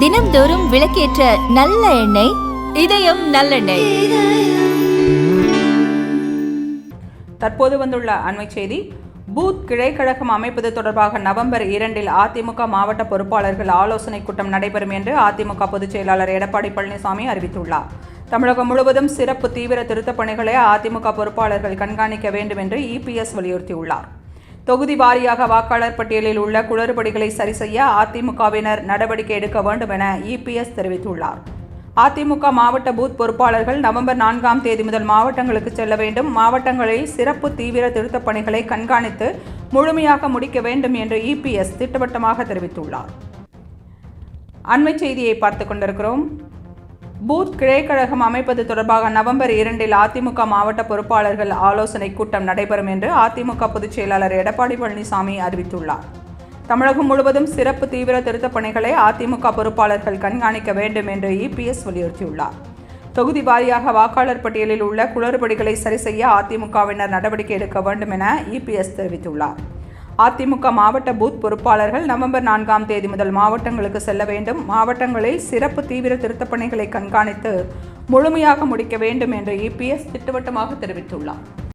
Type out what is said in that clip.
தினம்தோறும் விளக்கேற்ற நல்ல எண்ணெய் இதயம் நல்லெண்ணெய். தற்போது வந்துள்ள அண்மை செய்தி பூத் கிளைக்கழகம் அமைப்பது தொடர்பாக நவம்பர் இரண்டில் அதிமுக மாவட்ட பொறுப்பாளர்கள் ஆலோசனை கூட்டம் நடைபெறும் என்று அதிமுக பொதுச் செயலாளர் எடப்பாடி பழனிசாமி அறிவித்துள்ளார். தமிழகம் முழுவதும் சிறப்பு தீவிர திருத்தப் பணிகளை அதிமுக பொறுப்பாளர்கள் கண்காணிக்க வேண்டும் என்று இபிஎஸ் வலியுறுத்தியுள்ளார். தொகுதி வாரியாக வாக்காளர் பட்டியலில் உள்ள குளறுபடிகளை சரி செய்ய அதிமுகவினர் நடவடிக்கை எடுக்க வேண்டும் என இபிஎஸ் தெரிவித்துள்ளார். அதிமுக மாவட்ட பூத் பொறுப்பாளர்கள் நவம்பர் நான்காம் தேதி முதல் மாவட்டங்களுக்கு செல்ல வேண்டும். மாவட்டங்களில் சிறப்பு தீவிர திருத்தப் பணிகளை கண்காணித்து முழுமையாக முடிக்க வேண்டும் என்று இபிஎஸ் திட்டவட்டமாக தெரிவித்துள்ளார். அண்மை செய்தியை பார்த்து கொண்டிருக்கிறோம். பூத் கிளைக்கழகம் அமைப்பது தொடர்பாக நவம்பர் இரண்டில் அதிமுக மாவட்ட பொறுப்பாளர்கள் ஆலோசனை கூட்டம் நடைபெறும் என்று அதிமுக பொதுச் செயலாளர் எடப்பாடி பழனிசாமி அறிவித்துள்ளார். தமிழகம் முழுவதும் சிறப்பு தீவிர திருத்தப் பணிகளை அதிமுக பொறுப்பாளர்கள் கண்காணிக்க வேண்டும் என்று இபிஎஸ் வலியுறுத்தியுள்ளார். தொகுதி வாரியாக வாக்காளர் பட்டியலில் உள்ள குளறுபடிகளை சரி செய்ய அதிமுகவினர் நடவடிக்கை எடுக்க வேண்டும் என இபிஎஸ் தெரிவித்துள்ளார். அதிமுக மாவட்ட பூத் பொறுப்பாளர்கள் நவம்பர் நான்காம் தேதி முதல் மாவட்டங்களுக்கு செல்ல வேண்டும். மாவட்டங்களில் சிறப்பு தீவிர திருத்தப் பணிகளை கண்காணித்து முழுமையாக முடிக்க வேண்டும் என்று இபிஎஸ் திட்டவட்டமாக தெரிவித்துள்ளார்.